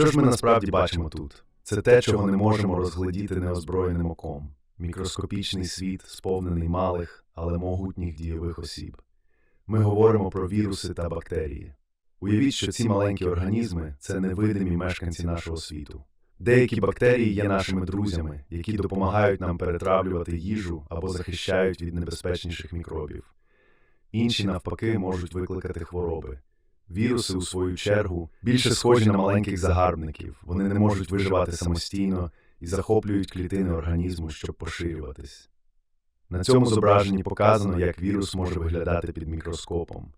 Що ж ми насправді бачимо тут? Це те, чого не можемо розглядіти неозброєним оком. Мікроскопічний світ, сповнений малих, але могутніх дієвих осіб. Ми говоримо про віруси та бактерії. Уявіть, що ці маленькі організми це невидимі мешканці нашого світу. Деякі бактерії є нашими друзями, які допомагають нам перетравлювати їжу або захищають від небезпечніших мікробів. Інші, навпаки, можуть викликати хвороби. Віруси, у свою чергу, більше схожі на маленьких загарбників, вони не можуть виживати самостійно і захоплюють клітини організму, щоб поширюватись. На цьому зображенні показано, як вірус може виглядати під мікроскопом.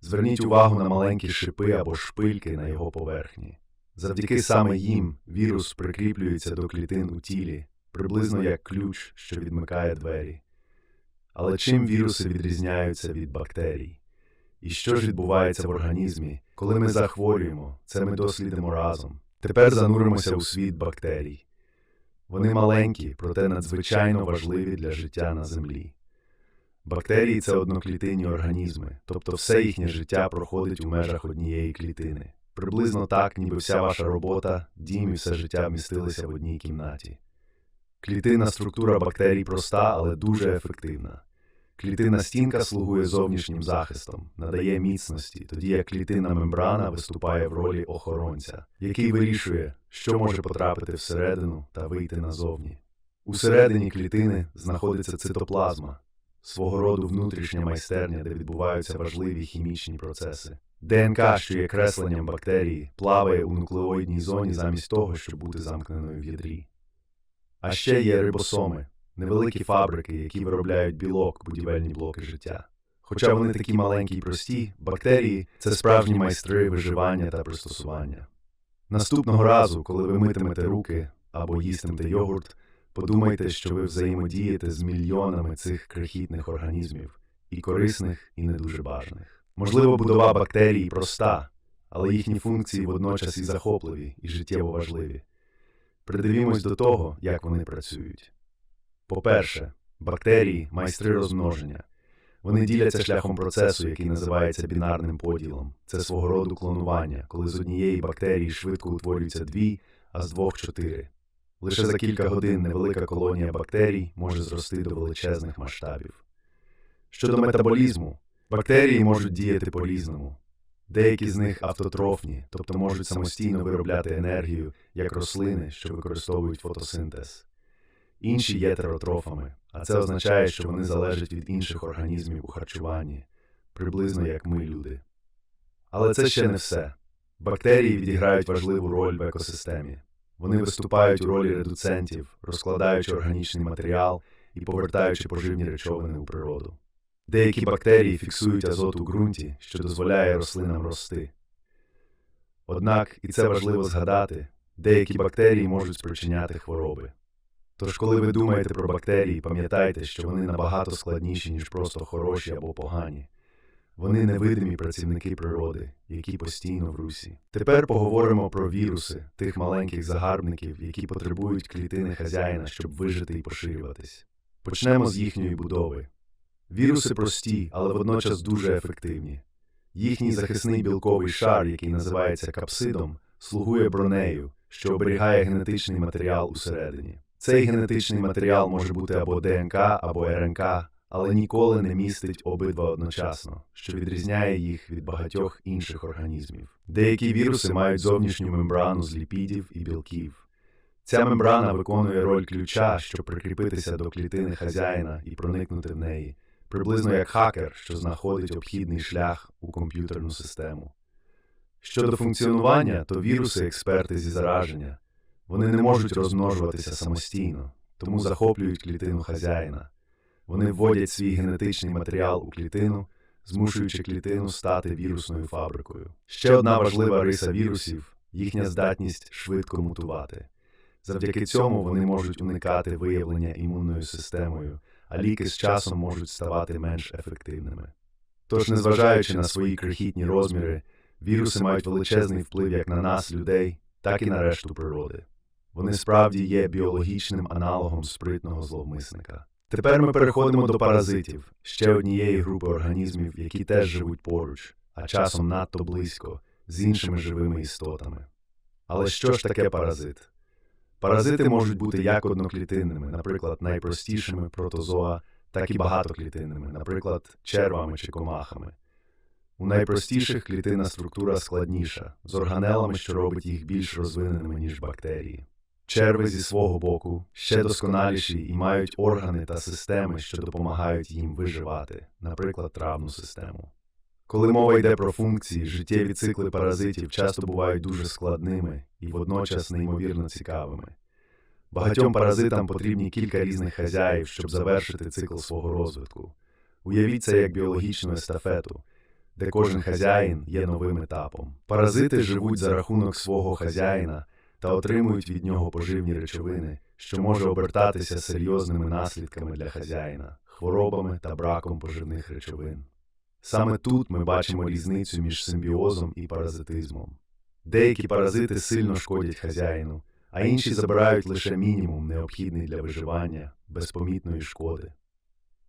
Зверніть увагу на маленькі шипи або шпильки на його поверхні. Завдяки саме їм вірус прикріплюється до клітин у тілі, приблизно як ключ, що відмикає двері. Але чим віруси відрізняються від бактерій? І що ж відбувається в організмі, коли ми захворюємо, це ми дослідимо разом. Тепер зануримося у світ бактерій. Вони маленькі, проте надзвичайно важливі для життя на землі. Бактерії це одноклітинні організми, тобто все їхнє життя проходить у межах однієї клітини. Приблизно так, ніби вся ваша робота, дім і все життя вмістилися в одній кімнаті. Клітинна структура бактерій проста, але дуже ефективна. Клітинна стінка слугує зовнішнім захистом, надає міцності, тоді як клітинна мембрана виступає в ролі охоронця, який вирішує, що може потрапити всередину та вийти назовні. Усередині клітини знаходиться цитоплазма, свого роду внутрішня майстерня, де відбуваються важливі хімічні процеси. ДНК, що є кресленням бактерії, плаває у нуклеоїдній зоні замість того, щоб бути замкненою в ядрі. А ще є рибосоми невеликі фабрики, які виробляють білок, будівельні блоки життя. Хоча вони такі маленькі й прості, бактерії це справжні майстри виживання та пристосування. Наступного разу, коли ви митимете руки або їстимете йогурт, подумайте, що ви взаємодієте з мільйонами цих крихітних організмів, і корисних, і не дуже бажаних. Можливо, будова бактерій проста, але їхні функції водночас і захопливі, і життєво важливі. Придивімось до того, як вони працюють. По-перше, бактерії майстри розмноження. Вони діляться шляхом процесу, який називається бінарним поділом. Це свого роду клонування, коли з однієї бактерії швидко утворюються дві, а з двох чотири. Лише за кілька годин невелика колонія бактерій може зрости до величезних масштабів. Щодо метаболізму, бактерії можуть діяти по-різному. Деякі з них автотрофні, тобто можуть самостійно виробляти енергію, як рослини, що використовують фотосинтез. Інші є теротрофами, а це означає, що вони залежать від інших організмів у харчуванні, приблизно як ми люди. Але це ще не все. Бактерії відіграють важливу роль в екосистемі. Вони виступають у ролі редуцентів, розкладаючи органічний матеріал і повертаючи поживні речовини у природу. Деякі бактерії фіксують азот у ґрунті, що дозволяє рослинам рости. Однак, і це важливо згадати, деякі бактерії можуть спричиняти хвороби. Тож, коли ви думаєте про бактерії, пам'ятайте, що вони набагато складніші, ніж просто хороші або погані. Вони невидимі працівники природи, які постійно в русі. Тепер поговоримо про віруси, тих маленьких загарбників, які потребують клітини хазяїна, щоб вижити і поширюватись. Почнемо з їхньої будови. Віруси прості, але водночас дуже ефективні. Їхній захисний білковий шар, який називається капсидом, слугує бронею, що оберігає генетичний матеріал усередині. Цей генетичний матеріал може бути або ДНК, або РНК, але ніколи не містить обидва одночасно, що відрізняє їх від багатьох інших організмів. Деякі віруси мають зовнішню мембрану з ліпідів і білків. Ця мембрана виконує роль ключа, щоб прикріпитися до клітини хазяїна і проникнути в неї, приблизно як хакер, що знаходить обхідний шлях у комп'ютерну систему. Щодо функціонування, то віруси експерти зі зараження. Вони не можуть розмножуватися самостійно, тому захоплюють клітину хазяїна. Вони вводять свій генетичний матеріал у клітину, змушуючи клітину стати вірусною фабрикою. Ще одна важлива риса вірусів їхня здатність швидко мутувати. Завдяки цьому вони можуть уникати виявлення імунною системою, а ліки з часом можуть ставати менш ефективними. Тож, незважаючи на свої крихітні розміри, віруси мають величезний вплив як на нас, людей, так і на решту природи. Вони справді є біологічним аналогом спритного зловмисника. Тепер ми переходимо до паразитів, ще однієї групи організмів, які теж живуть поруч, а часом надто близько, з іншими живими істотами. Але що ж таке паразит? Паразити можуть бути як одноклітинними, наприклад, найпростішими протозоа, так і багатоклітинними, наприклад, червами чи комахами. У найпростіших клітинна структура складніша, з органелами, що робить їх більш розвиненими, ніж бактерії. Черви зі свого боку ще досконаліші і мають органи та системи, що допомагають їм виживати, наприклад, травну систему. Коли мова йде про функції, життєві цикли паразитів часто бувають дуже складними і водночас неймовірно цікавими. Багатьом паразитам потрібні кілька різних хазяїв, щоб завершити цикл свого розвитку. Уявіть це як біологічну естафету, де кожен хазяїн є новим етапом. Паразити живуть за рахунок свого хазяїна та отримують від нього поживні речовини, що може обертатися серйозними наслідками для хазяїна, хворобами та браком поживних речовин. Саме тут ми бачимо різницю між симбіозом і паразитизмом. Деякі паразити сильно шкодять хазяїну, а інші забирають лише мінімум, необхідний для виживання, безпомітної шкоди.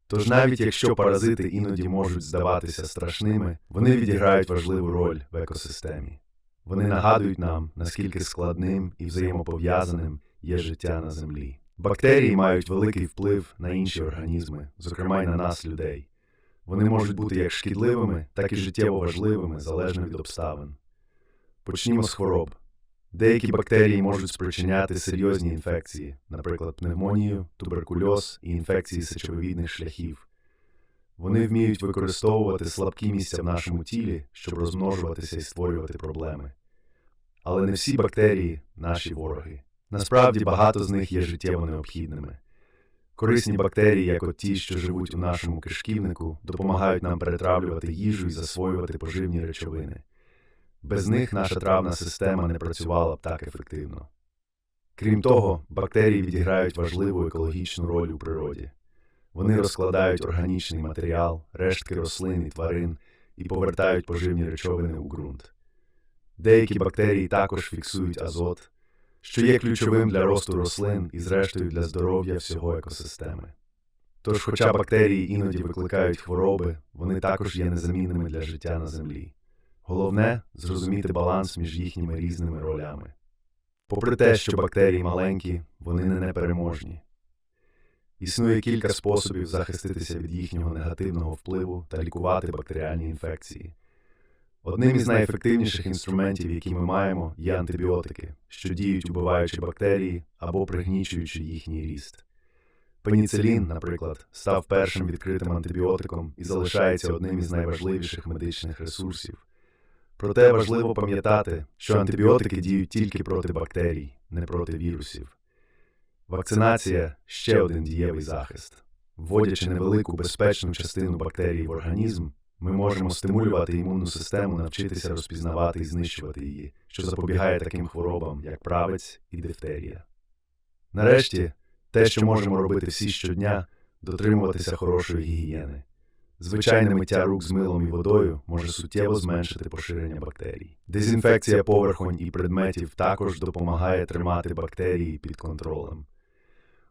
Тож навіть якщо паразити іноді можуть здаватися страшними, вони відіграють важливу роль в екосистемі. Вони нагадують нам, наскільки складним і взаємопов'язаним є життя на землі. Бактерії мають великий вплив на інші організми, зокрема й на нас, людей. Вони можуть бути як шкідливими, так і життєво важливими залежно від обставин. Почнімо з хвороб. Деякі бактерії можуть спричиняти серйозні інфекції, наприклад, пневмонію, туберкульоз і інфекції сечовивідних шляхів. Вони вміють використовувати слабкі місця в нашому тілі, щоб розмножуватися і створювати проблеми. Але не всі бактерії наші вороги. Насправді багато з них є життєво необхідними. Корисні бактерії, як от ті, що живуть у нашому кишківнику, допомагають нам перетравлювати їжу і засвоювати поживні речовини. Без них наша травна система не працювала б так ефективно. Крім того, бактерії відіграють важливу екологічну роль у природі. Вони розкладають органічний матеріал, рештки рослин і тварин і повертають поживні речовини у ґрунт. Деякі бактерії також фіксують азот, що є ключовим для росту рослин і, зрештою, для здоров'я всього екосистеми. Тож, хоча бактерії іноді викликають хвороби, вони також є незамінними для життя на землі. Головне зрозуміти баланс між їхніми різними ролями. Попри те, що бактерії маленькі, вони не непереможні. Існує кілька способів захиститися від їхнього негативного впливу та лікувати бактеріальні інфекції. Одним із найефективніших інструментів, які ми маємо, є антибіотики, що діють убиваючи бактерії або пригнічуючи їхній ріст. Пеніцилін, наприклад, став першим відкритим антибіотиком і залишається одним із найважливіших медичних ресурсів. Проте важливо пам'ятати, що антибіотики діють тільки проти бактерій, не проти вірусів. Вакцинація ще один дієвий захист. Вводячи невелику безпечну частину бактерій в організм, ми можемо стимулювати імунну систему, навчитися розпізнавати і знищувати її, що запобігає таким хворобам, як правець і дифтерія. Нарешті, те, що можемо робити всі щодня, дотримуватися хорошої гігієни. Звичайне миття рук з милом і водою може суттєво зменшити поширення бактерій. Дезінфекція поверхонь і предметів також допомагає тримати бактерії під контролем.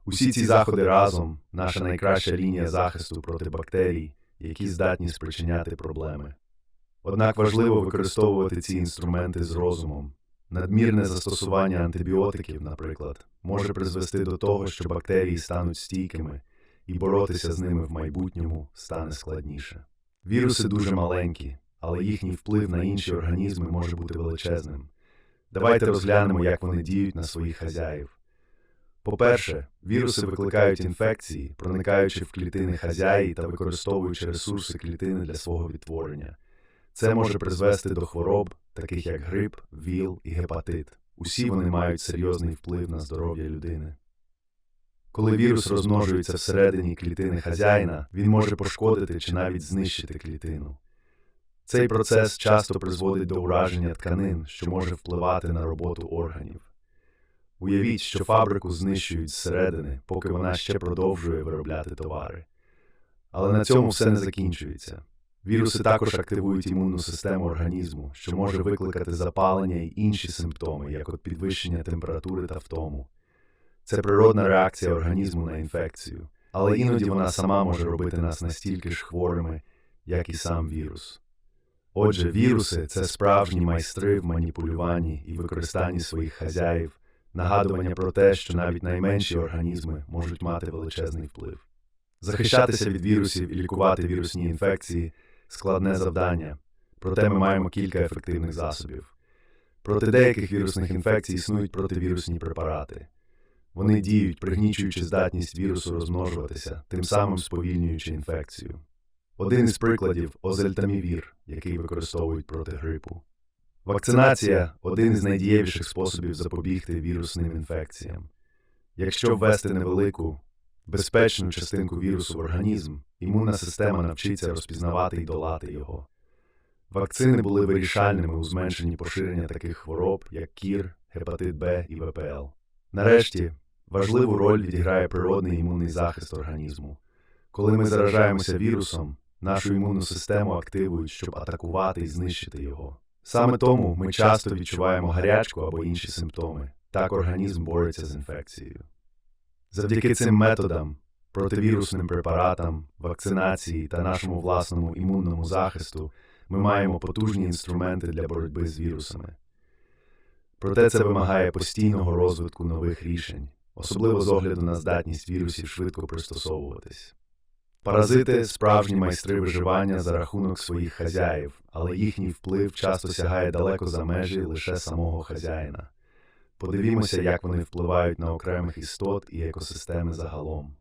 Усі ці заходи разом наша найкраща лінія захисту проти бактерій, які здатні спричиняти проблеми. Однак важливо використовувати ці інструменти з розумом. Надмірне застосування антибіотиків, наприклад, може призвести до того, що бактерії стануть стійкими і боротися з ними в майбутньому стане складніше. Віруси дуже маленькі, але їхній вплив на інші організми може бути величезним. Давайте розглянемо, як вони діють на своїх хазяїв. По-перше, віруси викликають інфекції, проникаючи в клітини хазяї та використовуючи ресурси клітини для свого відтворення. Це може призвести до хвороб, таких як грип, ВІЛ і гепатит. Усі вони мають серйозний вплив на здоров'я людини. Коли вірус розмножується всередині клітини хазяїна, він може пошкодити чи навіть знищити клітину. Цей процес часто призводить до ураження тканин, що може впливати на роботу органів. Уявіть, що фабрику знищують зсередини, поки вона ще продовжує виробляти товари. Але на цьому все не закінчується. Віруси також активують імунну систему організму, що може викликати запалення і інші симптоми, як от підвищення температури та втому. Це природна реакція організму на інфекцію, але іноді вона сама може робити нас настільки ж хворими, як і сам вірус. Отже, віруси це справжні майстри в маніпулюванні і використанні своїх хазяїв, нагадування про те, що навіть найменші організми можуть мати величезний вплив. Захищатися від вірусів і лікувати вірусні інфекції складне завдання, проте ми маємо кілька ефективних засобів. Проти деяких вірусних інфекцій існують противірусні препарати. Вони діють, пригнічуючи здатність вірусу розмножуватися, тим самим сповільнюючи інфекцію. Один із прикладів озельтамівір, який використовують проти грипу. Вакцинація один із найдієвіших способів запобігти вірусним інфекціям. Якщо ввести невелику, безпечну частинку вірусу в організм, імунна система навчиться розпізнавати і долати його. Вакцини були вирішальними у зменшенні поширення таких хвороб, як кір, гепатит Б і ВПЛ. Нарешті, важливу роль відіграє природний імунний захист організму. Коли ми заражаємося вірусом, нашу імунну систему активують, щоб атакувати і знищити його. Саме тому ми часто відчуваємо гарячку або інші симптоми. Так організм бореться з інфекцією. Завдяки цим методам, противірусним препаратам, вакцинації та нашому власному імунному захисту, ми маємо потужні інструменти для боротьби з вірусами. Проте це вимагає постійного розвитку нових рішень, особливо з огляду на здатність вірусів швидко пристосовуватись. Паразити справжні майстри виживання за рахунок своїх хазяїв, але їхній вплив часто сягає далеко за межі лише самого хазяїна. Подивімося, як вони впливають на окремих істот і екосистеми загалом.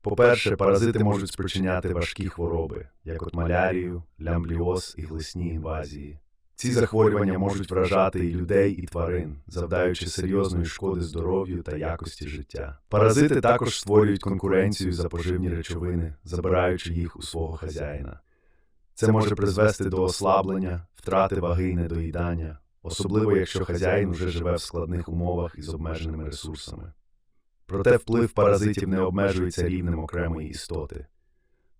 По-перше, паразити можуть спричиняти важкі хвороби, як от малярію, лямбліоз і глисні інвазії. Ці захворювання можуть вражати і людей, і тварин, завдаючи серйозної шкоди здоров'ю та якості життя. Паразити також створюють конкуренцію за поживні речовини, забираючи їх у свого хазяїна. Це може призвести до ослаблення, втрати ваги і недоїдання, особливо якщо хазяїн уже живе в складних умовах із обмеженими ресурсами. Проте вплив паразитів не обмежується рівнем окремої істоти.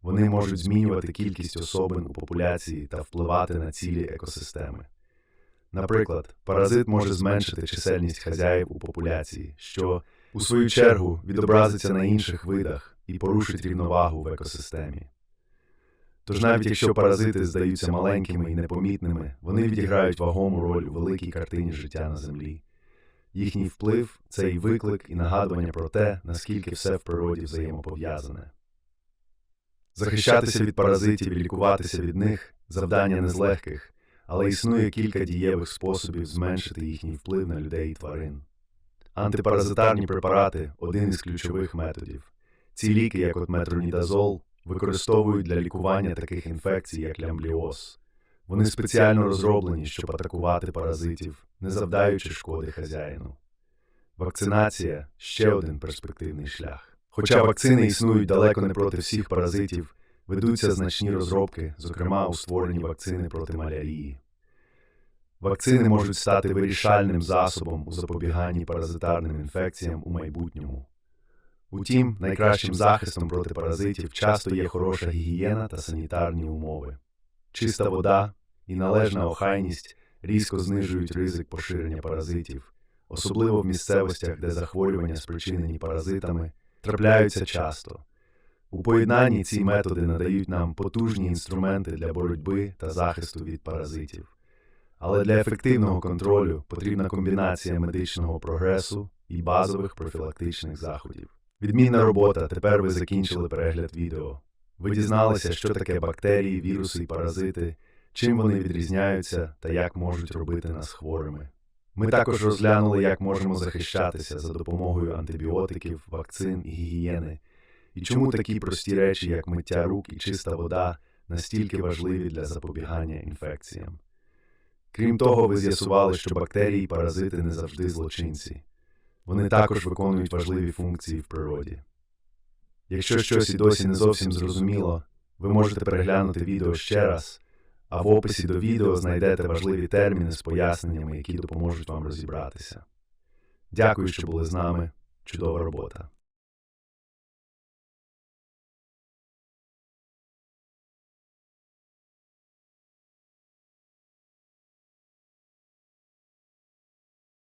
Вони можуть змінювати кількість особин у популяції та впливати на цілі екосистеми. Наприклад, паразит може зменшити чисельність хазяїв у популяції, що, у свою чергу, відобразиться на інших видах і порушить рівновагу в екосистемі. Тож навіть якщо паразити здаються маленькими і непомітними, вони відіграють вагому роль у великій картині життя на землі. Їхній вплив це і виклик, і нагадування про те, наскільки все в природі взаємопов'язане. Захищатися від паразитів і лікуватися від них завдання не з легких, але існує кілька дієвих способів зменшити їхній вплив на людей і тварин. Антипаразитарні препарати один із ключових методів. Ці ліки, як от метронідазол, використовують для лікування таких інфекцій, як лямбліоз. Вони спеціально розроблені, щоб атакувати паразитів, не завдаючи шкоди хазяїну. Вакцинація ще один перспективний шлях. Хоча вакцини існують далеко не проти всіх паразитів, ведуться значні розробки, зокрема у створенні вакцини проти малярії. Вакцини можуть стати вирішальним засобом у запобіганні паразитарним інфекціям у майбутньому. Утім, найкращим захистом проти паразитів часто є хороша гігієна та санітарні умови. Чиста вода і належна охайність різко знижують ризик поширення паразитів, особливо в місцевостях, де захворювання спричинені паразитами трапляються часто. У поєднанні ці методи надають нам потужні інструменти для боротьби та захисту від паразитів. Але для ефективного контролю потрібна комбінація медичного прогресу і базових профілактичних заходів. Відмінна робота, тепер ви закінчили перегляд відео. Ви дізналися, що таке бактерії, віруси і паразити, чим вони відрізняються та як можуть робити нас хворими. Ми також розглянули, як можемо захищатися за допомогою антибіотиків, вакцин і гігієни, і чому такі прості речі, як миття рук і чиста вода, настільки важливі для запобігання інфекціям. Крім того, ви з'ясували, що бактерії і паразити не завжди злочинці. Вони також виконують важливі функції в природі. Якщо щось і досі не зовсім зрозуміло, ви можете переглянути відео ще раз а в описі до відео знайдете важливі терміни з поясненнями, які допоможуть вам розібратися. Дякую, що були з нами. Чудова робота!